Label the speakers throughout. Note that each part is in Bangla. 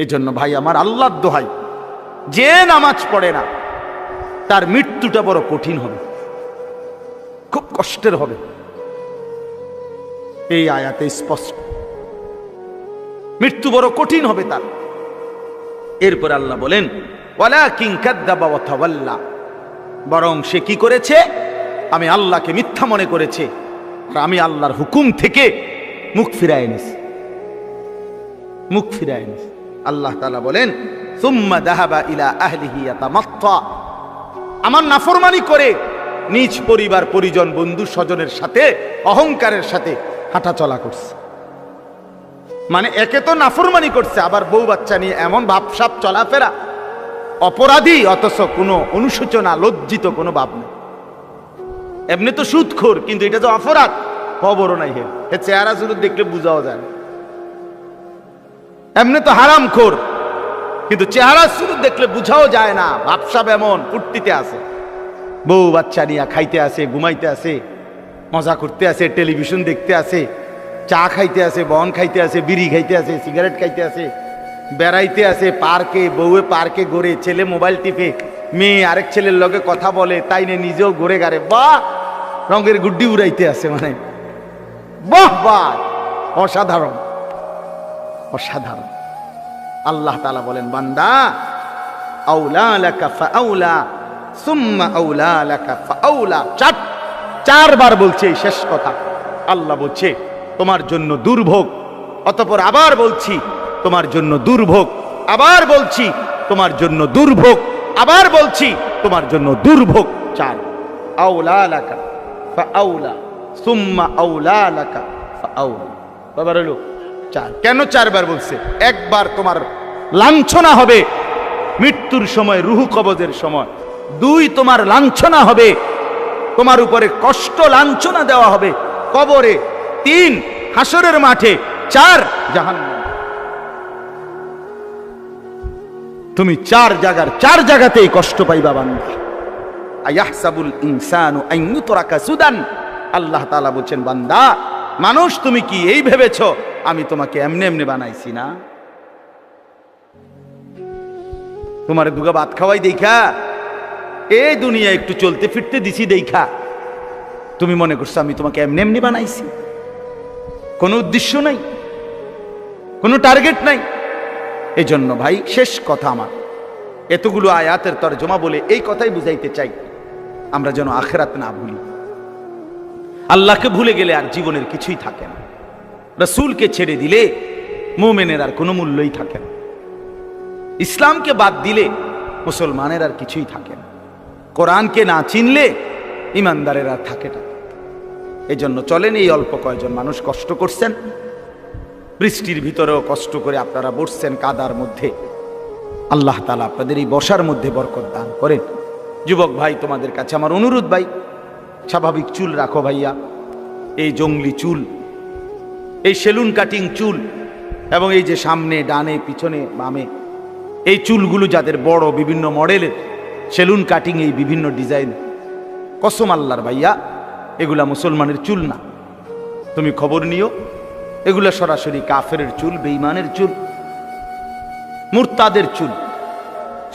Speaker 1: এই জন্য ভাই আমার আল্লাহর দোহাই। যে নামাজ পড়ে না, তার মৃত্যুটা বড় কঠিন হবে। খুব কষ্টের হবে। এই আয়াতে স্পষ্ট। মৃত্যু বড় কঠিন হবে তার। এরপর আল্লাহ বলেন ওয়ালা কিং কাদ্দাবা ওয়া তাওয়াল্লা। বরং সে কি করেছে? আমি আল্লাহকে মিথ্যা মনে করেছে। আর আমি আল্লাহর হুকুম থেকে মুখ ফিরায় এনেছি। মুখ ফিরায় এনেছি। আল্লাহ তালা বলেন, সুম্মা দাহাবা ইলা আহলিহি ইয়াতামাত্তা। আমার নাফরমানি করে নিজ পরিবার, পরিজন, বন্ধু, স্বজনের সাথে, অহংকারের সাথে হাঁটা চলা করছে। মানে একে তো নাফরমানি করছে, আবার বউ বাচ্চা নিয়ে এমন ভাবসাপ চলাফেরা। অপরাধী, অথচ কোনো অনুশোচনা, লজ্জিত কোনো ভাব নেই। এমনি তো সুদখোর, কিন্তু এটা তো অপরাধ, খবরও নাই হে। চেহারা শুধু দেখলে বুঝাও যায় না। এমনি তো হারাম খোর। কিন্তু চেহারা শুধু দেখলে বুঝাও যায় না, ভাবসাব এমন ফুর্তিতে আছে। বউ বাচ্চা নিয়ে খাইতে আসে ঘুমাইতে আসে মজা করতে আসে টেলিভিশন দেখতে আসে চা খাইতে আসে বন খাইতে আসে বিড়ি খাইতে আসে সিগারেট খাইতে আসে বেড়াইতে আসে পার্কে, বউয়ে পার্কে ঘোরে, ছেলে মোবাইল টিপে, মেয়ে আরেক ছেলের লগে কথা বলে, তাই নিয়ে নিজেও ঘুরে গারে। বাহ! রঙের গুড্ডি উড়াইতে আসে মানে। বাহ বাহ! অসাধারণ। অসাধারণ। আল্লাহ তালা বলেন, বান্দা, আউলা লাকা ফাআউলা সুম্মা আউলা লাকা ফাআউলা চার, চারবার বলছে এই শেষ কথা। আল্লাহ বলছে, তোমার জন্য দুর্ভোগ। অতঃপর আবার বলছি, তোমার জন্য দুর্ভোগ। আবার বলছি, তোমার জন্য দুর্ভোগ। আবার বলছি, তোমার জন্য দুর্ভোগ। চার, আউলা লাকা ফাআউলা সুম্মা আউলা লাকা ফাআউলা বাবার হলো চার কেন চারবার বলছে? একবার তোমার লাঞ্ছনা হবে মৃত্যুর সময়, রুহু কবজের সময়। দুই, তোমার লাঞ্ছনা হবে, তোমার উপরে কষ্ট, লাঞ্ছনা দেওয়া হবে কবরে। তিন, হাসরের মাঠে। চার জাহান তুমি চার জায়গার, চার জায়গাতেই কষ্ট পাইবা বান্দা। আয়াহসাবুল ইনসানু আন ইউতরাকা সুদান। আল্লাহ তাআলা বলছেন, বান্দা, মানুষ তুমি কি? এই ভেবেছো? আমি তোমাকে এমনি এমনি বানাইছি না। তোমার দুগা ভাত খাওয়াই দেখা এই দুনিয়া একটু চলতে ফিরতে দিছি দেখা তুমি মনে করছ আমি তোমাকে এমনি এমনি বানাইছি? কোনো উদ্দেশ্য নাই, কোনো টার্গেট নাই। এই জন্য ভাই, শেষ কথা আমার। এতগুলো আয়াতের তর্জমা বলে এই কথাই বুঝাইতে চাই। আমরা যেন আখেরাত না ভুলি। আল্লাহকে ভুলে গেলে আর জীবনের কিছুই থাকে না। রসুলকে ছেড়ে দিলে মোমেনের আর কোনো মূল্যই থাকে না। ইসলামকে বাদ দিলে মুসলমানের আর কিছুই থাকে না। কোরআনকে না চিনলে ইমানদারের আর থাকে না। এই জন্য চলেন এই অল্প কয়জন মানুষ কষ্ট করছেন। বৃষ্টির ভিতরেও কষ্ট করে আপনারা বসছেন কাদার মধ্যে। আল্লাহ তালা আপনাদের এই বসার মধ্যে বরকত দান করেন। যুবক ভাই, তোমাদের কাছে আমার অনুরোধ ভাই, স্বাভাবিক চুল রাখো ভাইয়া। এই জঙ্গলি চুল এই সেলুন কাটিং চুল এবং এই যে সামনে, ডানে, পিছনে, বামে, এই চুলগুলো যাদের বড় বিভিন্ন মডেলের, সেলুন কাটিং এই বিভিন্ন ডিজাইন। কসম আল্লাহর ভাইয়া, এগুলা মুসলমানের চুল না। তুমি খবর নিও, এগুলা সরাসরি কাফের চুল বেইমানের চুল, মুরতাদের চুল,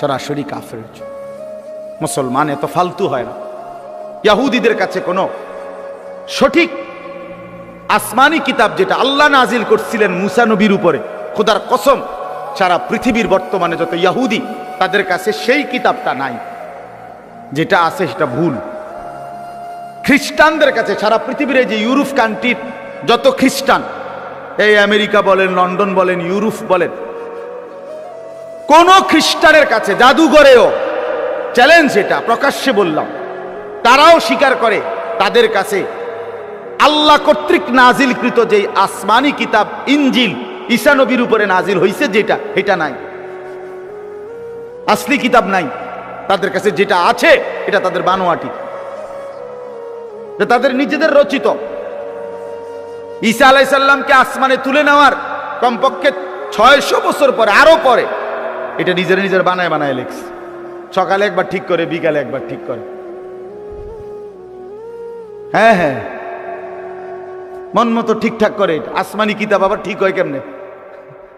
Speaker 1: সরাসরি কাফের চুল। মুসলমান এত ফালতু হয় না। ইয়াহুদিদের কাছে কোনো সঠিক আসমানি কিতাব যেটা আল্লাহ নাজিল করছিলেন মুসা নবীর উপরে, খোদার কসম, সারা পৃথিবীর বর্তমানে যত ইয়াহুদি, তাদের কাছে সেই কিতাবটা নাই। যেটা আছে সেটা ভুল। খ্রিস্টানদের কাছে, সারা পৃথিবীর যে ইউরোপ কান্ট্রির যত খ্রিস্টান, এই আমেরিকা বলেন, লন্ডন বলেন, ইউরোপ বলেন, কোন খ্রিস্টানের কাছে, জাদুঘরেও চ্যালেঞ্জ এটা, প্রকাশ্যে বললাম। তারাও স্বীকার করে, তাদের কাছে আল্লাহ কর্তৃক নাজিলকৃত যে আসমানি কিতাব, ইঞ্জিল, ঈসা নবীর উপরে নাজিল হয়েছে যেটা এটা নাই। আসলি কিতাব নাই। তাদের কাছে যেটা আছে, এটা তাদের বানোয়াটি। তাদের নিজেদের রচিত। ঈসা আলাইসাল্লামকে আসমানে তুলে নেওয়ার কমপক্ষে ছয়শো বছর পরে, আরও পরে, এটা নিজের নিজের বানায় বানায় লেখছে। সকালে একবার ঠিক করে, বিকালে একবার ঠিক করে। হ্যাঁ হ্যাঁ। মন মতো ঠিকঠাক করে, আসমানি কিতাব আবার ঠিক হয় কেমনে?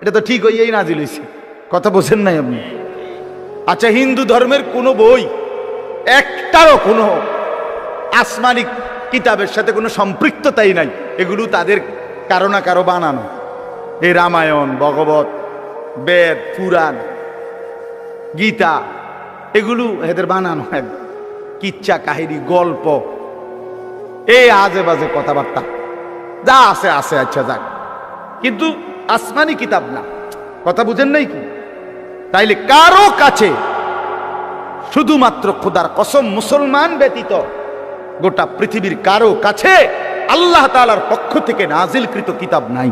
Speaker 1: এটা তো ঠিক হইয়াই নাজিল হয়েছে কথা বোঝেন নাই আপনি? আচ্ছা হিন্দু ধর্মের কোনো বই, একটারও কোনো আসমানিক কিতাবের সাথে কোনো সম্পৃক্ততাই নাই। এগুলো তাদের কারও না কারও বানানো। এই রামায়ণ, ভগবত, বেদ পুরাণ গীতা, এগুলো এদের বানানো এক কিচ্ছা, কাহিনী, গল্প। এই আজে বাজে কথাবার্তা। যা আছে আছে আচ্ছা যাক। কিন্তু আসমানি কিতাব না। কথা বুঝেন নাই কি? তাইলে কারও কাছে শুধুমাত্র খোদার কসম মুসলমান ব্যতীত গোটা পৃথিবীর কারও কাছে আল্লাহ তালার পক্ষ থেকে নাজিলকৃত কিতাব নাই।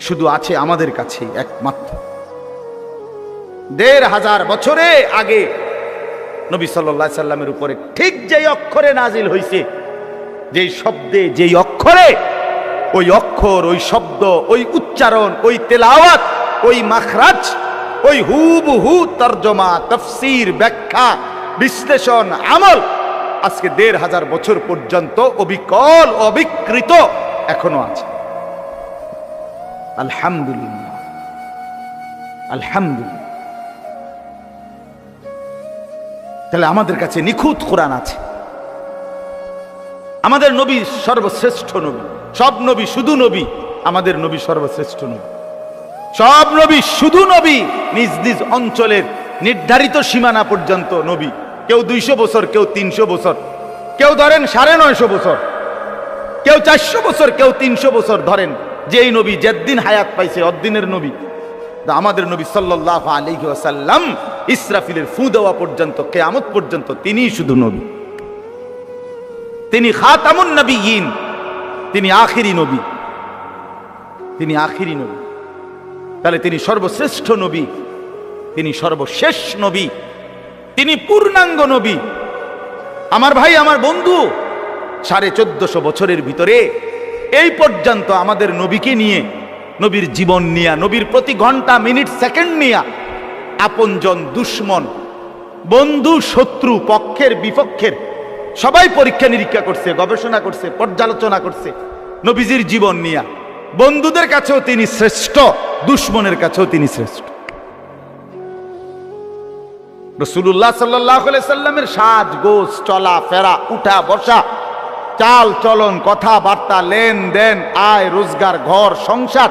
Speaker 1: শুধু আছে আমাদের কাছে একমাত্র। দেড় হাজার বছরে আগে নবী সাল্লা সাল্লামের উপরে ঠিক যেই অক্ষরে নাজিল হইছে যেই শব্দে, যেই অক্ষরে, ওই অক্ষর, ওই শব্দ, ওই উচ্চারণ, ওই তেলাওয়াত, ওই মাখরাজ, ওই হুবহু তর্জমা, তফসির, ব্যাখ্যা, বিশ্লেষণ, আমল আজকে দেড় হাজার বছর পর্যন্ত অবিকল, অবিকৃত এখনও আছে। আলহামদুলিল্লাহ। আলহামদুলিল্লাহ। তাহলে আমাদের কাছে নিখুঁত কোরআন আছে। আমাদের নবী সর্বশ্রেষ্ঠ নবী। সব নবী শুধু নবী, আমাদের নবী সর্বশ্রেষ্ঠ নবী। সব নবী শুধু নবী, নিজ নিজ অঞ্চলের নির্ধারিত সীমানা পর্যন্ত নবী। কেউ দুইশো বছর, কেউ তিনশো বছর, কেউ ধরেন সাড়ে নয়শো বছর, কেউ চারশো বছর, কেউ তিনশো বছর ধরেন, যেই নবী যেদিন হায়াত পাইছে অদ্দিনের নবী। আমাদের নবী সাল্লাহ আলহি আসাল্লাম ইসরাফিলের ফু দেওয়া পর্যন্ত, কেয়ামত পর্যন্ত তিনিই শুধু নবী। তিনি খাতামুন নবী ইন তিনি আখিরি নবী। তিনি আখিরি নবী। তাহলে তিনি সর্বশ্রেষ্ঠ নবী। তিনি সর্বশেষ নবী। তিনি পূর্ণাঙ্গ নবী। আমার ভাই, আমার বন্ধু, সাড়ে চোদ্দশো বছরের ভিতরে এই পর্যন্ত আমাদের নবীকে নিয়ে, নবীর জীবন নিয়া, নবীর প্রতি ঘণ্টা, মিনিট, সেকেন্ড নিয়া আপনজন দুশ্মন, বন্ধু, শত্রু, পক্ষের, বিপক্ষের সবাই পরীক্ষা নিরীক্ষা করছে, গবেষণা করছে, পর্যালোচনা করছে। নবীজির জীবন নিয়া। বন্ধুদের কাছেও তিনি শ্রেষ্ঠ, দুশ্মনের কাছেও তিনি শ্রেষ্ঠ। রসুল্লাহ সাল্লাহ সাল্লামের সাজ গোস চলা, ফেরা, উঠা, বসা, চাল, চলন, কথাবার্তা, লেনদেন, আয়, রোজগার, ঘর, সংসার,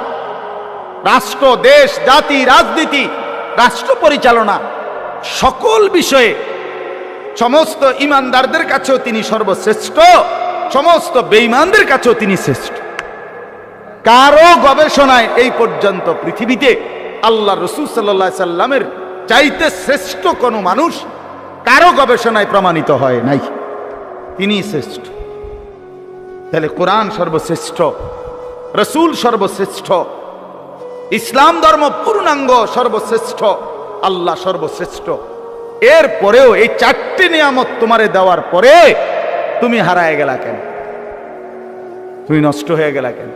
Speaker 1: রাষ্ট্র, দেশ, জাতি, রাজনীতি, রাষ্ট্র পরিচালনা, সকল বিষয়ে সমস্ত ইমানদারদের কাছেও তিনি সর্বশ্রেষ্ঠ, সমস্ত বেঈমানদের কাছেও তিনি শ্রেষ্ঠ। কারও গবেষণায় এই পর্যন্ত পৃথিবীতে আল্লাহ রসুল সাল্লা সাল্লামের চাইতে শ্রেষ্ঠ কোনো মানুষ কারও গবেষণায় প্রমাণিত হয় নাই। তিনি শ্রেষ্ঠ। তাহলে কোরআন সর্বশ্রেষ্ঠ, রসুল সর্বশ্রেষ্ঠ, ইসলাম ধর্ম পূর্ণাঙ্গ সর্বশ্রেষ্ঠ, আল্লাহ সর্বশ্রেষ্ঠ। এর পরেও এই চারটি নিয়ামত তোমারে দেওয়ার পরে তুমি হারায় গেলা কেন? তুমি নষ্ট হয়ে গেলা কেন?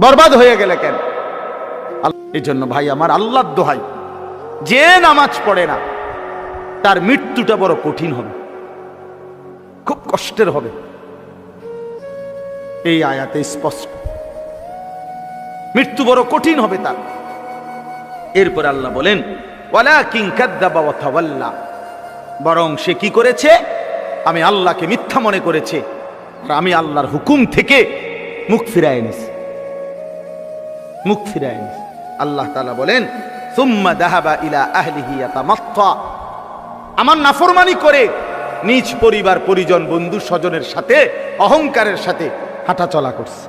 Speaker 1: বরবাদ হয়ে গেলে কেন? এই জন্য ভাই, আমার আল্লাহ দোহাই, যে নামাজ পড়ে না, তার মৃত্যুটা বড় কঠিন হবে। খুব কষ্টের হবে। এই আয়াতে স্পষ্ট। মৃত্যু বড় কঠিন হবে তার। এরপর আল্লাহ বলেন বরং সে কি করেছে? আমি আল্লাহকে মিথ্যা মনে করেছে। আর আমি আল্লাহর হুকুম থেকে মুখ ফিরায় মুখ ফিরায় আল্লাহ বলেন, সুম্মা দাহাবা ইলা আমার নাফরমানি করে নিজ পরিবার, পরিজন, বন্ধু, স্বজনের সাথে, অহংকারের সাথে হাঁটা চলা করছে।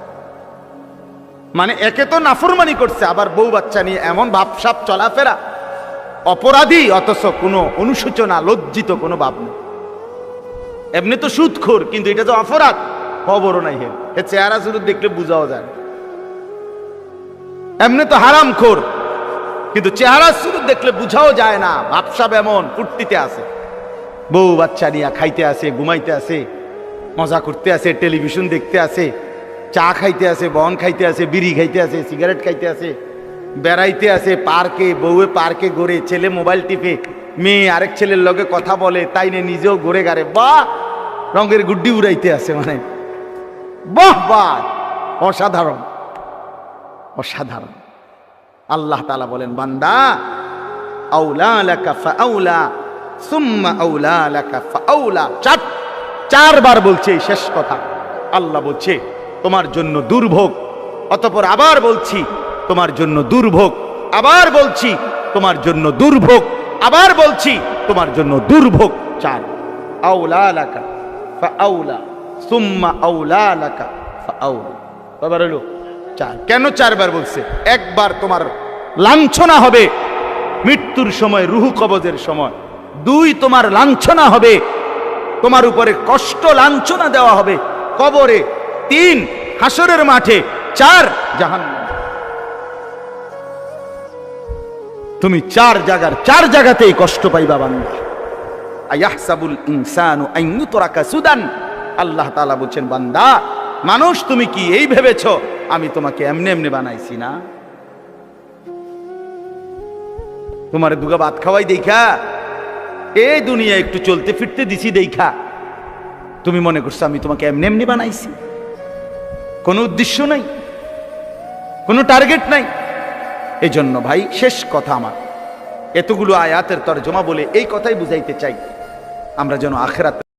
Speaker 1: মানে একে তো নাফরমানি করছে, আবার বউ বাচ্চা নিয়ে এমন ভাবসাপ চলাফেরা। অপরাধী, অথচ কোনো অনুশোচনা, লজ্জিত কোনো ভাব নেই। এমনি তো সুদখোর কিন্তু এটা তো অপরাধ, খবরও নাই হেন এ চেহারা শুধু দেখলে বুঝাও যায়। এমনি তো হারাম খোর কিন্তু চেহারা শুধু দেখলে বুঝাও যায় না, ভাবসাব এমন, ফুর্তিতে আছে। বউ বাচ্চা নিয়ে খাইতে আসে ঘুমাইতে আসে মজা করতে আসে টেলিভিশন দেখতে আসে চা খাইতে আসে বন খাইতে আসে বিড়ি খাইতে আসে সিগারেট খাইতে আসে বেড়াইতে আসে, পার্কে, বউয়ে পার্কে ঘোরে, ছেলে মোবাইল টিপে, মেয়ে আরেক ছেলের লগে কথা বলে, তাই নিয়ে নিজেও ঘুরে গারে বাহ! রঙের গুড্ডি উড়াইতে আসে মানে। বাহ বাহ! অসাধারণ। অসাধারণ। আল্লাহ তালা বলেন, বান্দা সুম্মা চারবার বলছে শেষ কথা। আল্লাহ বলছে, তোমার জন্য দুর্ভোগ। অতপর আবার বলছি তোমার জন্য দুর্ভোগ। আবার বলছি, তোমার জন্য দুর্ভোগ। আবার বলছি, তোমার জন্য দুর্ভোগ। চার আউলা আউলা চার। কেন চারবার বলছে? একবার তোমার লাঞ্ছনা হবে মৃত্যুর সময়, রুহু কবজের সময়। দুই, তোমার লাঞ্ছনা হবে, তোমার উপরে কষ্ট, লাঞ্ছনা দেওয়া হবে কবরে। তিন, হাসরের মাঠে। চার, জাহান্নাম। তুমি চার জায়গার চার জায়গাতেই কষ্ট পাইবা বান্দা। আয়াহসাবুল ইনসানু আন ইউতরাকা সুদান। আল্লাহ তাআলা বলছেন, বান্দা, মানুষ তুমি কি এই ভেবেছো? আমি তোমাকে এমনি এমনি বানাইছি না। তোমার দুগা ভাত খাওয়াই দেখা এই দুনিয়া একটু চলতে ফিরতে দিছি দেখা তুমি মনে করছ আমি তোমাকে এমনি এমনি বানাইছি? কোনো উদ্দেশ্য নাই? কোনো টার্গেট নাই? এই জন্য ভাই, শেষ কথা আমার। এতগুলো আয়াতের তর্জমা বলে এই কথাই বুঝাইতে চাই। আমরা যেন আখেরাত